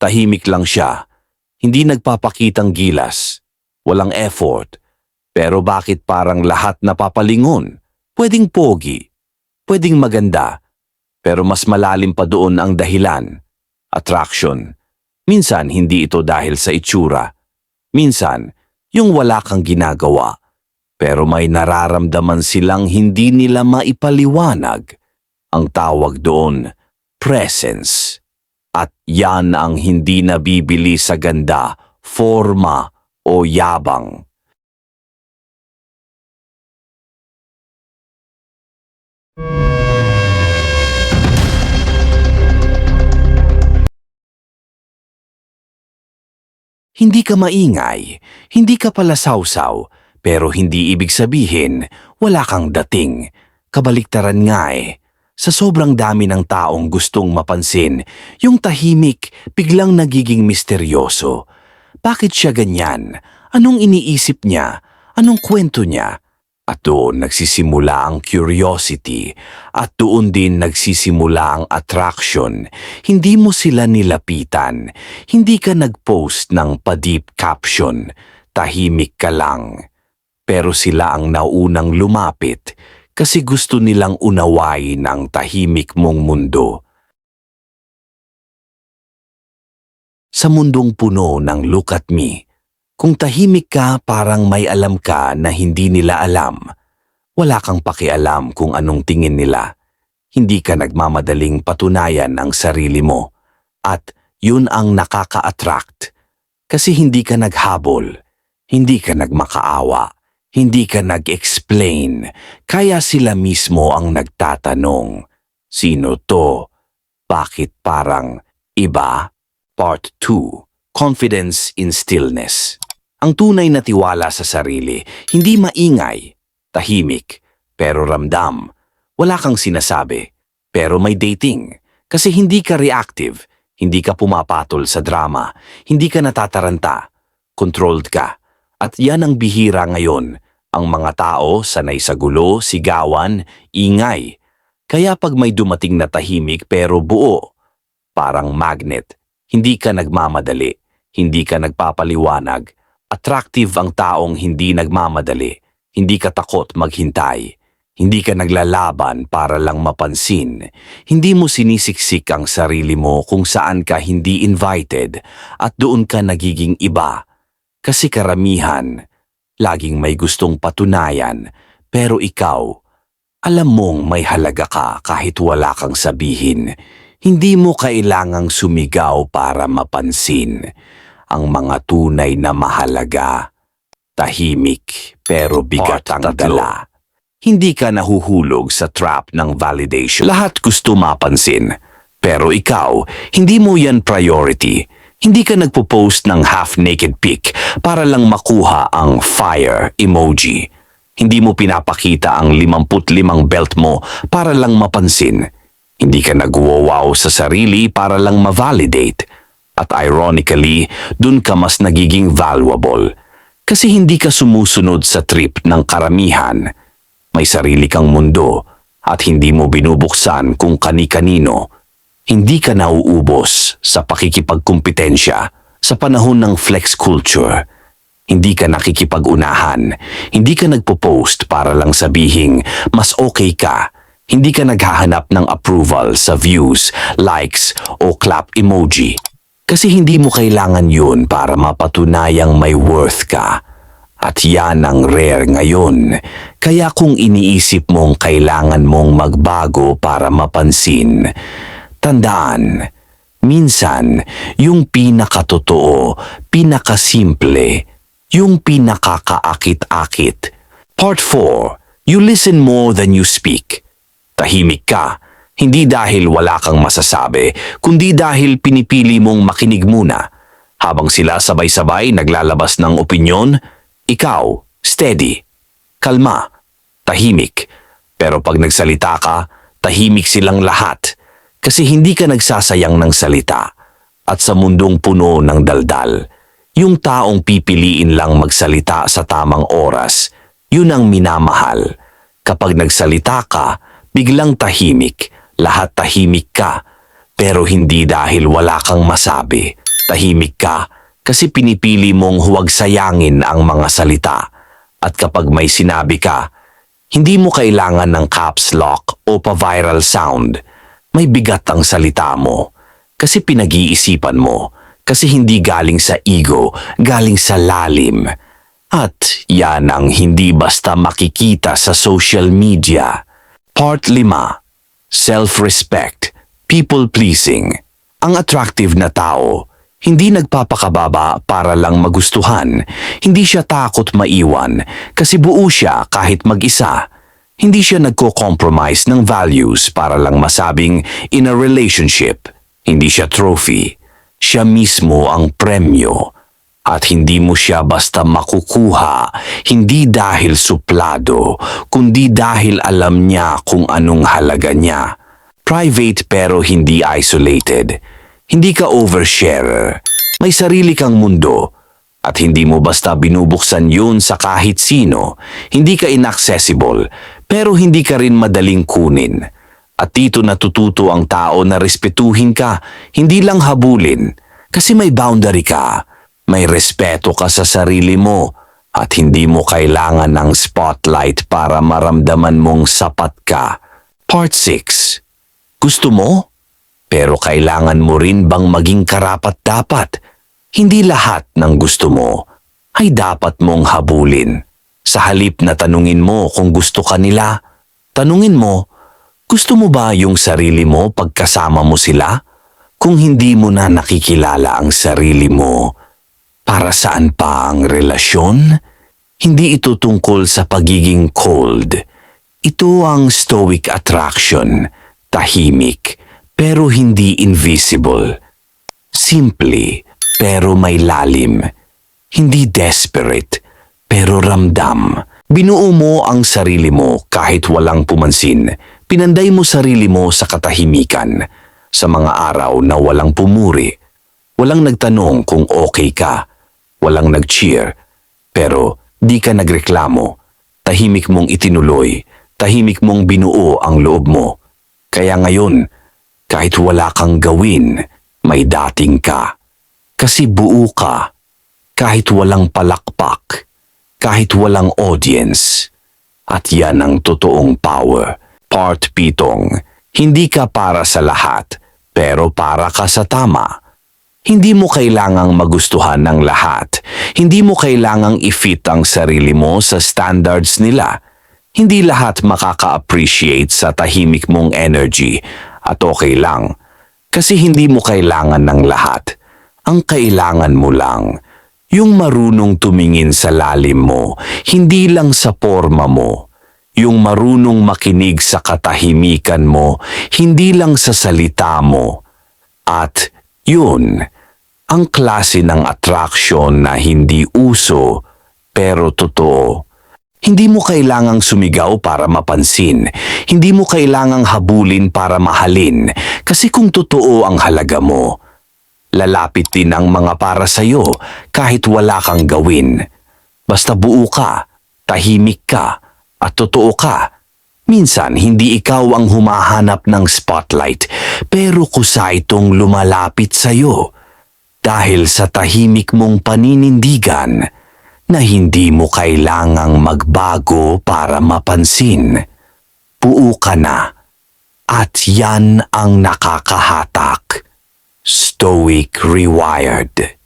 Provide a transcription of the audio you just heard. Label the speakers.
Speaker 1: Tahimik lang siya. Hindi nagpapakitang gilas. Walang effort. Pero bakit parang lahat napapalingon? Pwedeng pogi. Pwedeng maganda. Pero mas malalim pa doon ang dahilan. Attraction. Minsan hindi ito dahil sa itsura. Minsan, yung wala kang ginagawa. Pero may nararamdaman silang hindi nila maipaliwanag. Ang tawag doon, presence. At yan ang hindi nabibili sa ganda, forma o yabang. Hindi ka maingay, hindi ka pala sausaw, pero hindi ibig sabihin wala kang dating. Kabaliktaran nga eh. Sa sobrang dami ng taong gustong mapansin, yung tahimik biglang nagiging misteryoso. Bakit siya ganyan? Anong iniisip niya? Anong kwento niya? At doon nagsisimula ang curiosity at doon din nagsisimula ang attraction. Hindi mo sila nilapitan. Hindi ka nag-post ng pa-deep caption. Tahimik ka lang. Pero sila ang naunang lumapit kasi gusto nilang unawain ang tahimik mong mundo. Sa mundong puno ng look at me, kung tahimik ka parang may alam ka na hindi nila alam. Wala kang pakialam kung anong tingin nila. Hindi ka nagmamadaling patunayan ang sarili mo. At yun ang nakaka-attract. Kasi hindi ka naghabol. Hindi ka nagmakaawa. Hindi ka nag-explain. Kaya sila mismo ang nagtatanong. Sino to? Bakit parang iba? Part 2. Confidence in Stillness. Ang tunay na tiwala sa sarili, hindi maingay, tahimik, pero ramdam. Wala kang sinasabi, pero may dating. Kasi hindi ka reactive, hindi ka pumapatol sa drama, hindi ka natataranta, controlled ka. At yan ang bihira ngayon. Ang mga tao sanay sa gulo, sigawan, ingay. Kaya pag may dumating na tahimik pero buo, parang magnet, hindi ka nagmamadali, hindi ka nagpapaliwanag, Attractive ang taong hindi nagmamadali, hindi ka takot maghintay, hindi ka naglalaban para lang mapansin, hindi mo sinisiksik ang sarili mo kung saan ka hindi invited at doon ka nagiging iba. Kasi karamihan, laging may gustong patunayan, pero ikaw, alam mong may halaga ka kahit wala kang sabihin. Hindi mo kailangang sumigaw para mapansin ang mga tunay na mahalaga. Tahimik pero bigat ang dala. Hindi ka nahuhulog sa trap ng validation. Lahat gusto mapansin. Pero ikaw, hindi mo yan priority. Hindi ka nagpo-post ng half-naked pic para lang makuha ang fire emoji. Hindi mo pinapakita ang 55 belt mo para lang mapansin. Hindi ka nagwawaw sa sarili para lang ma-validate. At ironically, dun ka mas nagiging valuable. Kasi hindi ka sumusunod sa trip ng karamihan. May sarili kang mundo at hindi mo binubuksan kung kani-kanino. Hindi ka nauubos sa pakikipagkumpetensya sa panahon ng flex culture. Hindi ka nakikipag-unahan. Hindi ka nagpo-post para lang sabihing mas okay ka. Hindi ka naghahanap ng approval sa views, likes o clap emoji. Kasi hindi mo kailangan yun para mapatunayang may worth ka. At yan ang rare ngayon. Kaya kung iniisip mong kailangan mong magbago para mapansin, tandaan, minsan yung pinakatotoo, pinakasimple, yung pinakakaakit-akit. Part 4. You listen more than you speak. Tahimik ka, hindi dahil wala kang masasabi, kundi dahil pinipili mong makinig muna. Habang sila sabay-sabay naglalabas ng opinyon, ikaw, steady, kalma, tahimik. Pero pag nagsalita ka, tahimik silang lahat kasi hindi ka nagsasayang ng salita. At sa mundong puno ng daldal, yung taong pipiliin lang magsalita sa tamang oras, yun ang minamahal. Kapag nagsalita ka, biglang tahimik, lahat tahimik ka, pero hindi dahil wala kang masabi, Tahimik ka kasi pinipili mong huwag sayangin ang mga salita. At kapag may sinabi ka, hindi mo kailangan ng caps lock o pa-viral sound. May bigat ang salita mo kasi pinag-iisipan mo kasi hindi galing sa ego, galing sa lalim. At yan ang hindi basta makikita sa social media. Part 5. Self-respect, people-pleasing. Ang attractive na tao, hindi nagpapakababa para lang magustuhan. Hindi siya takot maiwan kasi buo siya kahit mag-isa. Hindi siya nagko-compromise ng values para lang masabing in a relationship. Hindi siya trophy. Siya mismo ang premyo. At hindi mo siya basta makukuha, hindi dahil suplado, kundi dahil alam niya kung anong halaga niya. Private pero hindi isolated. Hindi ka oversharer. May sarili kang mundo. At hindi mo basta binubuksan yun sa kahit sino. Hindi ka inaccessible, pero hindi ka rin madaling kunin. At dito natututo ang tao na respetuhin ka, hindi lang habulin. Kasi may boundary ka, may respeto ka sa sarili mo, at hindi mo kailangan ng spotlight para maramdaman mong sapat ka. Part 6 Gusto mo? Pero kailangan mo rin bang maging karapat-dapat? Hindi lahat ng gusto mo ay dapat mong habulin. Sa halip na tanungin mo kung gusto ka nila, tanungin mo, gusto mo ba yung sarili mo pagkasama mo sila? Kung hindi mo na nakikilala ang sarili mo, para saan pa ang relasyon? Hindi ito tungkol sa pagiging cold. Ito ang stoic attraction, tahimik, pero hindi invisible. Simple, pero may lalim. Hindi desperate, pero ramdam. Binuo mo ang sarili mo kahit walang pumansin. Pinanday mo sarili mo sa katahimikan. Sa mga araw na walang pumuri. Walang nagtanong kung okay ka. Walang nag-cheer. Pero di ka nagreklamo. Tahimik mong itinuloy. Tahimik mong binuo ang loob mo. Kaya ngayon, kahit wala kang gawin, may dating ka. Kasi buo ka. Kahit walang palakpak. Kahit walang audience. At yan ang totoong power. Part pitong, hindi ka para sa lahat, pero para ka sa tama. Hindi mo kailangang magustuhan ng lahat. Hindi mo kailangang i-fit ang sarili mo sa standards nila. Hindi lahat makaka-appreciate sa tahimik mong energy at okay lang. Kasi hindi mo kailangan ng lahat. Ang kailangan mo lang, yung marunong tumingin sa lalim mo, hindi lang sa forma mo. Yung marunong makinig sa katahimikan mo, hindi lang sa salita mo. At yun, ang klase ng attraction na hindi uso pero totoo. Hindi mo kailangang sumigaw para mapansin. Hindi mo kailangang habulin para mahalin. Kasi kung totoo ang halaga mo, lalapit din ang mga para sa'yo kahit wala kang gawin. Basta buo ka, tahimik ka, at totoo ka. Minsan, hindi ikaw ang humahanap ng spotlight, pero kusa itong lumalapit sa'yo dahil sa tahimik mong paninindigan na hindi mo kailangang magbago para mapansin. Buo ka na at yan ang nakakahatak. Stoic Rewired